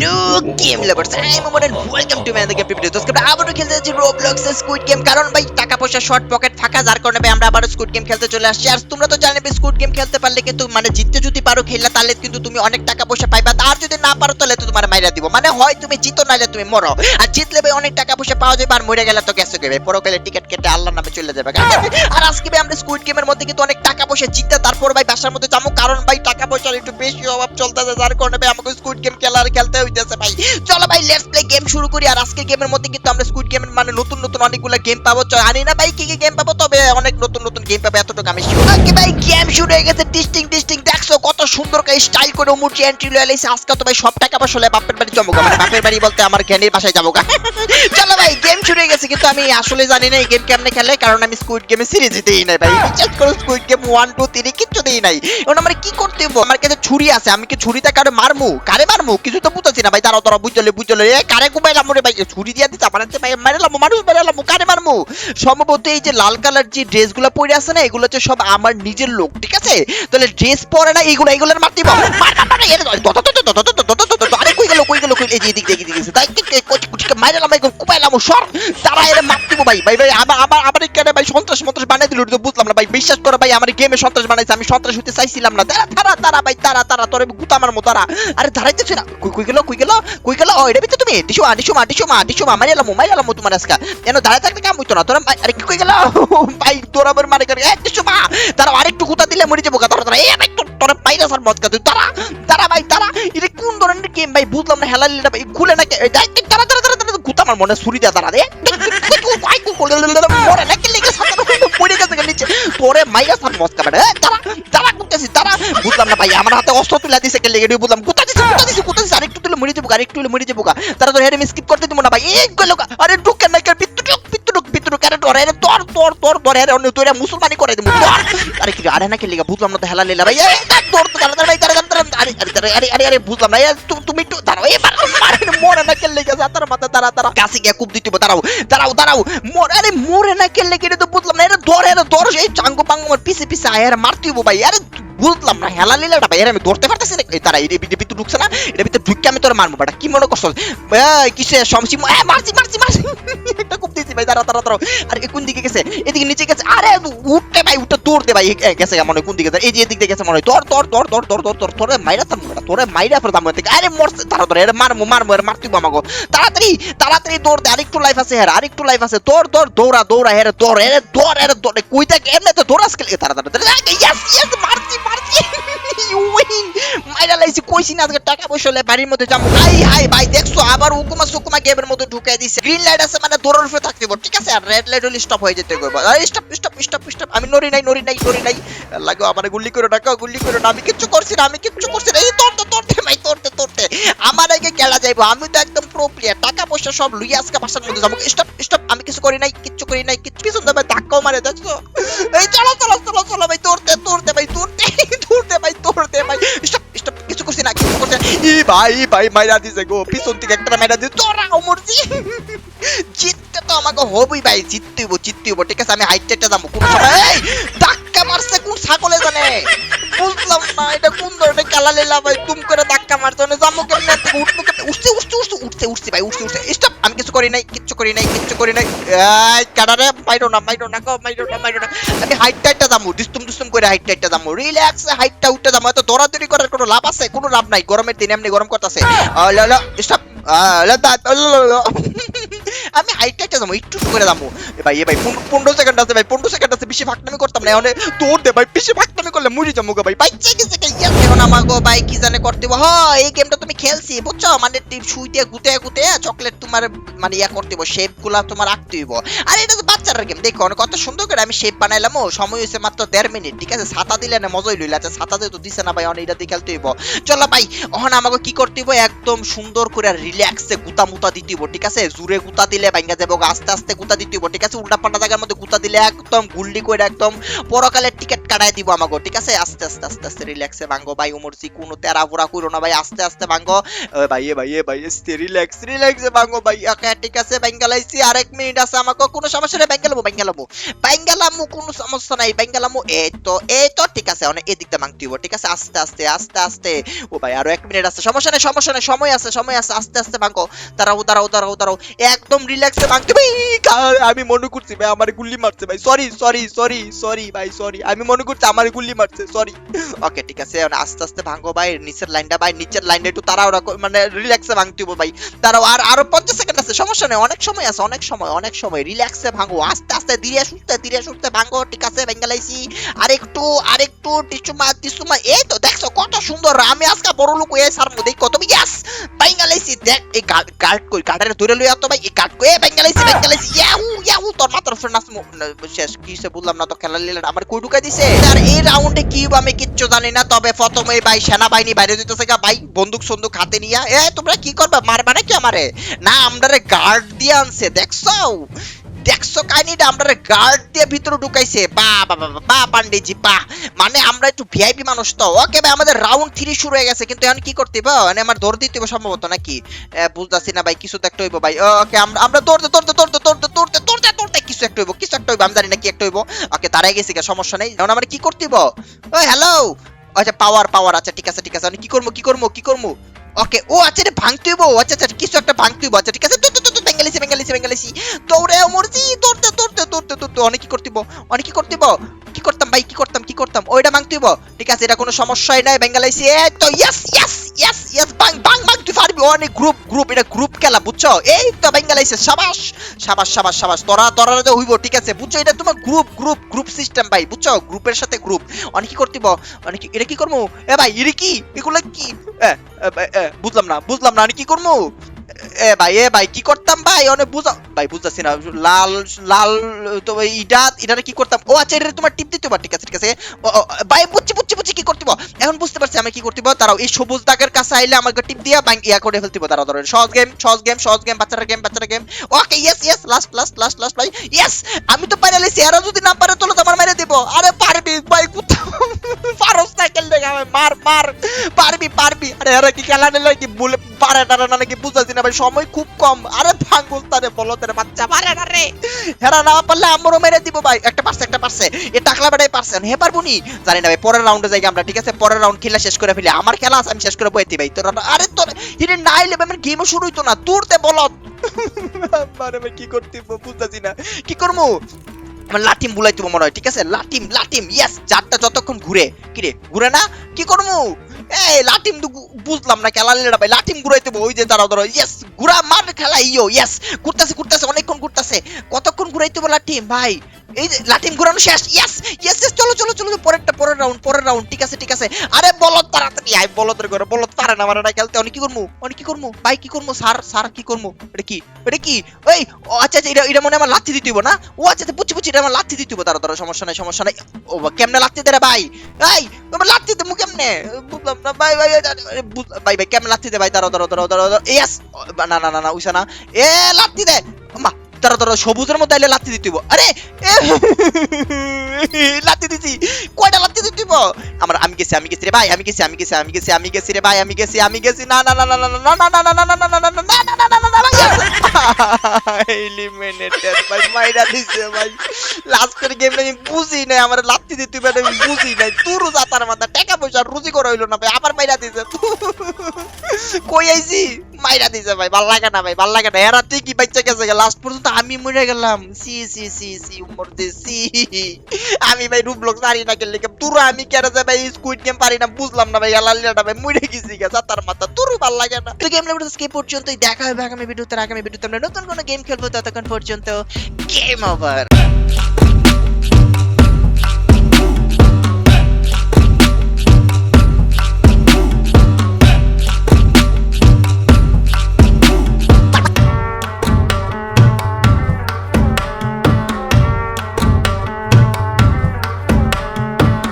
Hello game lovers I am Omar welcome to my game video দোস্ত আমরা আবারও খেলতে যাচ্ছি রোবলক্স স্কুইড গেম কারণ ভাই, টাকা পয়সা শর্ট পকেট ফাঁকা, যার কারণে আমরা আবারও স্কুইড গেম খেলতে চলে আসছি। আর তোমরা তো জানবে স্কুইড গেম খেলতে পারলে কিন্তু মানে জিততে যদি পারো খেললে, তাহলে কিন্তু তুমি অনেক টাকা পয়সা পাইবা। আর যদি না পারো, তাহলে তো তোমার মাইরা দিব। মানে হয় তুমি জিতো, নাহলে তুমি মরো। আর জিতলে ভাই, অনেক টাকা পয়সা পাওয়া যাবে আর মরে গেলে তো গেছে গেবে পরো গেলে টিকিট কেটে আল্লাহর নামে চলে যাবে। আর আজকে ভাই, আমরা স্কুইড গেমের মধ্যে কিন্তু অনেক টাকা পয়সা জিততে, তারপর ভাই, বাসার মধ্যে যাব। কারণ ভাই, টাকা পয়সার একটু বেশি অভাব চলতেছে, যার কারণে ভাই, আমাকে স্কুইড গেম খেলার খেলতে হইতেছে ভাই। চলো ভাই লেটস প্লে গেম শুরু করি। আর আজকের গেমের মধ্যে কিন্তু আমরা স্কুইড গেমের মানে নতুন নতুন অনেকগুলো গেম পাবো। চ- জানি না ভাই, কি কি গেম পাবো, তবে অনেক নতুন নতুন গেম পাবো, এতটুকু আমি ওকে ভাই গেম শুরু হয়ে গেছে। ডিস্টিং ডিস্টিং দেখছ কত সুন্দর করে স্টাইল করে মুরজি এন্ট্রি লয়ে আইছে আজকে তো ভাই সব টাকা পয়সা বাপের বাড়ি জমবো মানে বাপের বাড়ি বলতে আমার জ্ঞানীর বাসায় যাব। চলো ভাই গেম শুরু হয়ে গেছে। কিন্তু আমি আসলে জানি না এই গেম কেমনে খেলে, কারণ আমি স্কুইড গেমে সিরিজ দিই নাই ভাই। বিশ্বাস করো squid game one two three কিচ্ছু দিই নাই। এখন আমার কি করতে হবে আমার কাছে ছুরি আছে, আমি কি ছুরিটা কারে মারমু? কারে মারমু? কিছু তো পারছি না ভাই দাঁড়াও এ কারে ভাই ছুরি দিয়ে দিতে ভাই মানুষ কারে মারমু সম্ভবত এই যে লাল কালার যে ড্রেসগুলো পরে আছে না এগুলো হচ্ছে সব আমার নিজের লোক ঠিক আছে তাহলে ড্রেস পরে না এইগুলো আরে কই গেল কই গেল কই এই যে এদিক দিয়েছে তাই সর তারা এর ভাই ভাই ভাই আমার আমার আমার ভাই সন্ত্রাস মন্ত্রাস বানাই দিল তো বুঝলাম না ভাই বিশ্বাস করো ভাই আমার গেমে সন্ত্রাস বানাইছে আমি সন্ত্রাস হতে চাইছিলাম না তারা তারা তারা ভাই তারা তারা তোর গুতামার মতো তারা আরে দাঁড়াইতেছে না কই কই গেল কই গেল ও এটা ভিতরে তুমি টিসু মা টিসু মা টিসু মা টিসু মা মারিলাম মারিলাম তোমার আজকে এন দাঁড়াই থাকতে কাম হইতো না তোরা আরে কি কই ভাই তোরা আমার মানে করে এ টিসু মা তারা আরেকটু গুতা দিলে মরে যাব তারা তারা এ ভাই তোর পাইরা সার মত তুই তারা তারা ভাই তারা এটা কোন ধরনের গেম ভাই বুঝলাম না হেলালিটা ভাই খুলে না তারা তারা তারা তারা গুতা আমার মনে ছুরি দেয়া তারা রে মরে না কে লেগে গেছে গা নিচে তোরে মত কাটা তারা তারা করতেছি তারা বুঝলাম না ভাই আমার হাতে অস্ত্র তুলে দিছে কে লেগে দিয়ে বুঝলাম কোথা দিছে কোথা দিছে কোথা দিছে আরেকটু তুলে মরে যাব আরেকটু তুলে মরে যাব। তারা তো হেডে স্কিপ করতে দিব না ভাই এই গেল আরে ঢুকে না কে ভিতর ঢুক ভিতর ঢুক ঢুক আরে তোর আরে তোর তোর তোর তোর আরে অন্য তোরা মুসলমানি করে দিব তোর আরে কি আরে না কে লেগে বুঝলাম না তো হেলা লেলা ভাই তোর তো দাঁড়া দাঁড়া দাঁড়া দাঁড়া দাঁড়া। আরে আরে আরে আরে আরে আরে বুঝলাম না তুমি একটু দাঁড়াও এই মার মার না কে লেগে যা তার মাথা দাঁড়া দাঁড়া কাছে গিয়ে কুপ দিতে দাঁড়াও দাঁড়াও দাঁড়াও মরে আরে মরে না কে লেগে তো বুঝলাম এর তোর এই চাঙ্গো পাঙ্গো আমার পিছে পিছে আয় আরে মারতে ভাই আরে বুঝলাম না, হেলা লীলাটা ভাই আমি ধরতে পারতেছি না। তারা এটা ভিতরে ঢুকছে না এটা ভিতরে ঢুকে আমি তোর মারবো বাটা, কি মনে করছ কিসে, সমসি এ, মারছি মারছি মারছি। একটা খুব দিয়েছি ভাই দাঁড়া দাঁড়া দাঁড়াও। আরে কোন দিকে গেছে? এদিকে নিচে গেছে। আরে, উঠতে ভাই উঠতে দৌড় দে ভাই গেছে মনে হয়, কোন দিকে? এই যে এদিক গেছে মনে হয়। তোর তোর তোর তোর তোর তোর তোর তোরে মাইরা তাম তোরে মাইরা ফের দাম থেকে। আরে, মরছে তারা তোরে এর মারমু মারমু, এর মারতিব আমাগো তাড়াতাড়ি তাড়াতাড়ি দৌড় দে, আরেকটু লাইফ আছে হের, আরেকটু লাইফ আছে। তোর তোর দৌড়া দৌড়া, হের দৌড় এর দৌড় এর দৌড় কই থেকে? এমনে তো দৌড়াস খেলে তাড়াতাড়ি ইয়েস ইয়েস মারছি মারছি উইন মাইরা লাইছি কইছি না আজকে টাকা পয়সা হলে বাড়ির মধ্যে যাব। হাই হাই ভাই দেখছ আবার হুকুমা সুকুমা গেমের মধ্যে ঢুকাই দিছে। গ্রিন লাইট আছে মানে দৌড়ার উপরে থাকতে হবে, ঠিক আছে? আর রেড লাইট হলে স্টপ হয়ে যেতে আরে স্টপ স্টপ স্টপ স্টপ আমি নড়ি নাই নড়ি নাই নড়ি নাই। লাগো আমার গুলি করে ডাকা গুলি করে আমি কিচ্ছু করছি না আমি কিচ্ছু করছি না। এই তোরতে তোরতে ভাই তোরতে তোরতে আমার আগে খেলা যাইবো আমি তো একদম প্রো প্লেয়ার টাকা পয়সা সব লুই আজকে বাসার মধ্যে যাব। স্টপ স্টপ আমি কিছু করি নাই কিচ্ছু করি নাই কিচ্ছু পিছন ধাক্কাও মারে দেখছ? এই চলো চলো চলো চলো ভাই ভাই ভাই, মাইরা দিছে গো। পিছন থেকে একটা মাইরা দিছে তোরা মরছি জিততে তো আমাকে হবই ভাই, জিততে হইব জিততে হইব। ঠিক আছে, আমি হাইটটা যাব। কোন সময়? ধাক্কা মারছে কোন ছাগলে জানে? বুঝলাম না, এটা কোন ধরনের খেলা লীলা ভাই? তুম করে মারছে মানে যাব কেমনে? উঠবো কেমনে? উঠছে উঠছে উঠছে উঠছে উঠছে ভাই উঠছে উঠছে স্টপ আমি কিছু করি নাই, কিচ্ছু করি নাই, কিচ্ছু করি নাই। এই কাটারে, মাইরো না মাইরো না গো মাইরো না মাইরো না। আমি হাইট টাইটটা যাব, ডিস্তুম ডিস্তুম করে হাইট টাইটটা যাব। রিল্যাক্স হাইটটা উঠতে যাব, এত দৌড়াদৌড়ি করার কোনো লাভ আছে? কোনো লাভ নাই, গরমের দিন এমনি গরম করতেছে। স্টপ আমি হাইট টাইটটা যাব, একটু করে যাব। এ ভাই এ ভাই পনেরো- সেকেন্ড আছে ভাই, পনেরো সেকেন্ড আছে, বেশি ফাঁকনামি করতাম না, এখন দৌড় দে ভাই, বেশি ফাঁকনামি করলে মুড়ি যাব গো ভাই। ভাই চেকে চেকে এখন আমাগো ভাই কি জানে করতে হ? এই গেমটা তুমি খেলছি, বুঝছ? মানে শুইতে গুতে গুতে চকলেট তোমার মানে ইয়া করতে হইব শেপগুলা তোমার আঁকতে হইব। আর এটা তো বাচ্চার গেম দেখো কত সুন্দর করে আমি শেপ বানাইলাম, ও, সময় হয়েছে মাত্র দেড় মিনিট ঠিক আছে? ছাতা দিলে না মজাই লইলা আচ্ছা ছাতা দিয়ে তো দিছে না ভাই অনেক এটা দিয়ে খেলতে হইব। চলো ভাই ওখানে আমাকে কি করতে হইব? একদম সুন্দর করে রিল্যাক্সে গুতা মুতা দিতে হইব, ঠিক আছে? জুরে গুতা দিলে ভাঙ্গা যাব আস্তে আস্তে গুতা দিতে হইব, ঠিক আছে? উল্টা পাল্টা জায়গার মধ্যে গুতা দিলে একদম গুল্লি করে একদম পরকালের টিকিট কাটাই দিব আমাকে, ঠিক আছে? আস্তে আস্তে আস্তে আস্তে রিল্যাক্সে ভাঙ্গো ভাই উমরজি কোনো তেরা বুড়া করো না ভাই। আস্তে আস্তে ভাঙ্গো। ভাই, এ ভাই এ ভাই রিল্যাক্স রিল্যাক্সে ভাঙ্গো ভাই। ওকে, ঠিক আছে ভাঙ্গালাইছি আরেক মিনিট আছে আমাকে, কোনো সমস্যা নেই ভাঙ্গালামো ভাঙ্গালামো ভাঙ্গালামো কোনো সমস্যা নাই ভাঙ্গালামো এই তো এই তো, ঠিক আছে, অনেক এদিক দিয়ে ভাঙতে হইব, ঠিক আছে, আস্তে আস্তে আস্তে আস্তে। ও ভাই, আরও এক মিনিট আছে। সমস্যা নেই সমস্যা নেই, সময় আছে সময় আছে, আস্তে আস্তে ভাঙো দাঁড়াও দাঁড়াও দাঁড়াও দাঁড়াও। একদম রিল্যাক্সে ভাঙতে ভাই আমি মনে করছি ভাই, আমার গুল্লি মারছে ভাই। সরি সরি সরি সরি ভাই সরি আমি মনে করছি আমার গুল্লি মারছে সরি ওকে, ঠিক আছে আস্তে আস্তে ভাঙো ভাই, নিচের লাইনটা ভাই নিচের লাইনটা একটু তারা ওরা মানে রিল্যাক্সে ভাঙতে হইব ভাই। তারাও আর, আরও পঞ্চাশ সেকেন্ড আছে, সমস্যা নেই, অনেক সময় আছে, অনেক সময় অনেক সময় রিল্যাক্সে ভাঙো, আস্তে আস্তে ধীরে সুস্থে ধীরে সুস্থে ভাঙো, ঠিক আছে ভেঙ্গালাইছি আরেকটু আরেকটু টিসুমা টিসুমা এই তো দেখছ কত সুন্দর, আমি আজকে বড় লোক হয়ে সার মধ্যে কত ইয়াস ভেঙ্গালাইছি দেখ, এই গার্ড কই গার্ডের ধরে লইয়া তো ভাই, এই গার্ড কই ভেঙ্গালাইছি ভেঙ্গালাইছি ইয়াহু ইয়াহু, তোর উপরে নাচ শেষ, কি সে বললাম না তো আমার কই ঢুকাই দিছে? আর এই রাউন্ডে আমি কিচ্ছু জানি না, তবে প্রথমে ভাই সেনাবাহিনী বাইরে গা, ভাই, বন্দুক সন্দুক হাতে এ, তোমরা কি মারবা নাকি আমারে? না গার্ড দিয়ে আনছে, দেখছ? দেখছ আমরা গার্ড দিয়ে ভিতরে ঢুকাইছে। বা বা বা পান্ডেজি, বা। মানে আমরা একটু ভিআইপি মানুষ তো। ওকে ভাই, আমাদের রাউন্ড থ্রি শুরু হয়ে গেছে, কিন্তু এখন কি করতে মানে আমার দৌড় দিতে হবে সম্ভবত নাকি? বুঝতাছি না ভাই, কিছু তো একটা হইব ভাই। ওকে, আমরা আমরা দৌড়তে দৌড়তে দৌড়তে দৌড়তে দৌড়তে কিছু একটা হইব, কিছু একটা হইব, আমি জানি না কি একটা হইব। ওকে দাঁড়াই গেছি সমস্যা এখন আমরা কি করতে হইব? হ্যালো আচ্ছা পাওয়ার পাওয়ার আচ্ছা ঠিক আছে ঠিক আছে। আমি কি কি কি ওকে, ও আচ্ছা ভাঙতে হইব আচ্ছা আচ্ছা কিছু একটা ভাঙতে হইব আচ্ছা ঠিক আছে। বেঙ্গালিছি বেঙ্গালিছি বেঙ্গালিছি দৌড়ে দৌড়তে দৌড়তে দৌড়তে দৌড়তে অনেক কি করতেব অনেক কি কি করতাম ভাই, কি করতাম কি করতাম? ওইটা ভাঙতে হইব। ঠিক আছে, এটা কোনো সমস্যাই নাই বেঙ্গালাইছি এই তো বাং বাং বাং তুই পারবি। অনেক গ্রুপ গ্রুপ এটা গ্রুপ খেলা বুঝছ? এই তো বেঙ্গালাইছে, সাবাস সাবাস সাবাস সাবাস। তোরা তোরা যে হইব, ঠিক আছে? বুঝছ, এটা তোমার গ্রুপ গ্রুপ গ্রুপ সিস্টেম ভাই, বুঝছ? গ্রুপের সাথে গ্রুপ অনেক কি করতিব? অনেক এটা কি করব এ ভাই, এটা কি? এগুলো কি? বুঝলাম না বুঝলাম না, আমি কি করব এ ভাই এ ভাই, কি করতাম ভাই? অনেক বুঝা, ভাই বুঝতেছি না, লাল লাল, তো ইটা ইটারে কি করতাম? ও আচ্ছা তোমার টিপ দিতে পার ঠিক আছে ঠিক আছে। ভাই, বুঝছি বুঝছি বুঝছি, কি করতে এখন বুঝতে পারছি আমি কি করতে তারাও এই সবুজ দাগের কাছে আইলে আমাকে টিপ দিয়া বাং ইয়া করে তারা ধরে সহজ গেম সহজ গেম সহজ গেম বাচ্চারা গেম বাচ্চারা game okay yes yes last last last last ভাই। ইয়েস আমি তো পারে লেছি এরা যদি না পারে তোলো তোমার মেরে দিব। আরে মার মার, পারবি পারবি। আরে এরা কি খেলা নিলে কি বলে পারে না না নাকি বুঝাচ্ছি না ভাই, সময় খুব কম। আরে ভাঙ্গুস তারে বলো তারে বাচ্চা, পারে না রে। হেরা না পারলে আমারও মেরে দিব ভাই। একটা পারছে একটা পারছে। এ টাকলা বেটাই পারছে। হে পারব নি জানি না ভাই, পরের রাউন্ডে যাই আমরা, ঠিক আছে? পরের রাউন্ড খেলা শেষ করে ফেলি। আমার খেলা আছে, আমি শেষ করে বইতে ভাই। তোর আরে তোর হিরে না আইলে আমার গেমও শুরু হইতো না। তোরতে বলো আরে ভাই, কি করতে বুঝতেছি না। কি করব আমার লাটিম বুলাই দিব মনে হয়, ঠিক আছে? লাটিম লাটিম ইয়েস চারটা যতক্ষণ ঘুরে। কিরে ঘুরে না? কি করব এই লাটিম বুঝলাম না খেলা লেডা ভাই, লাটিম ঘুরাইতে ওই যে তারা ধরো ইয়েস ঘুরা মার খেলা, ইয়ো ইয়েস ঘুরতেছে ঘুরতেছে, অনেকক্ষণ ঘুরতেছে। কতক্ষণ ঘুরাইতে লাটিম? ভাই, এই যে লাটিম ঘুরানো শেষ ইয়েস ইয়েস চলো চলো চলো পরেরটা, পরের রাউন্ড পরের রাউন্ড ঠিক আছে ঠিক আছে। আরে বলো তাড়াতাড়ি আই বলতের করে বলত পারে না মারে খেলতে অনেক কি করব অনেক কি করব ভাই কি করব স্যার স্যার কি করব এটা কি? এটা কি? ওই ও আচ্ছা আচ্ছা এটা এটা মনে আমার লাথি দিতে না? ও আচ্ছা আচ্ছা বুঝছি বুঝছি এটা আমার লাথি দিতে তারা তারা সমস্যা নাই সমস্যা নাই। ও কেমনে লাথি দে রে ভাই? এই তোমার লাথি দে মু কেমনে? বুঝলাম না ভাই ভাই ভাই, ভাই, কেমনে লাথি দে ভাই? দাঁড়াও দাঁড়াও দাঁড়াও দাঁড়াও ইয়েস না না না না উইসা না। এ লাথি দে মা দাঁড়াও দাঁড়াও সবুজের মধ্যে আইলে লাথি দিতে আরে লাথি দিছি কয়টা লাথি দিতে আমার আমি গেছি আমি গেছি রে ভাই আমি গেছি আমি গেছি আমি গেছি আমি গেছি রে ভাই আমি গেছি আমি গেছি না না না না না না না না না না না না না না না না না না এলিমিনেটেড ভাই মাইরা দিছে ভাই লাস্টের গেম আমি বুঝি নাই আমার লাত্তি দিতে আমি বুঝি নাই তুরু জাতার মাথা টাকা পয়সা রুজি করা হইল না ভাই আবার মাইরা দিছে কই আইছি? মাইরা দিছে ভাই, ভালো লাগে না ভাই, ভালো লাগে না। এরা ঠিকই বাচ্চা গেছে লাস্ট পর্যন্ত আমি মরে গেলাম। সি সি সি সি, উমর দে, সি। আমি ভাই রুবলক না খেললে তুরু আমি যে ভাই স্কুইড গেম পারি না, বুঝলাম না ভাই আলালিটা ভাই মরে গেছি গা জাতার মাথা। তুরু ভালো লাগে না। তো গেম লেভেল স্কে পর্যন্তই, দেখা হবে আগামী ভিডিওতে আগামী ভিডিওতে আমরা নতুন কোনো গেম খেলব, ততক্ষণ পর্যন্ত গেম ওভার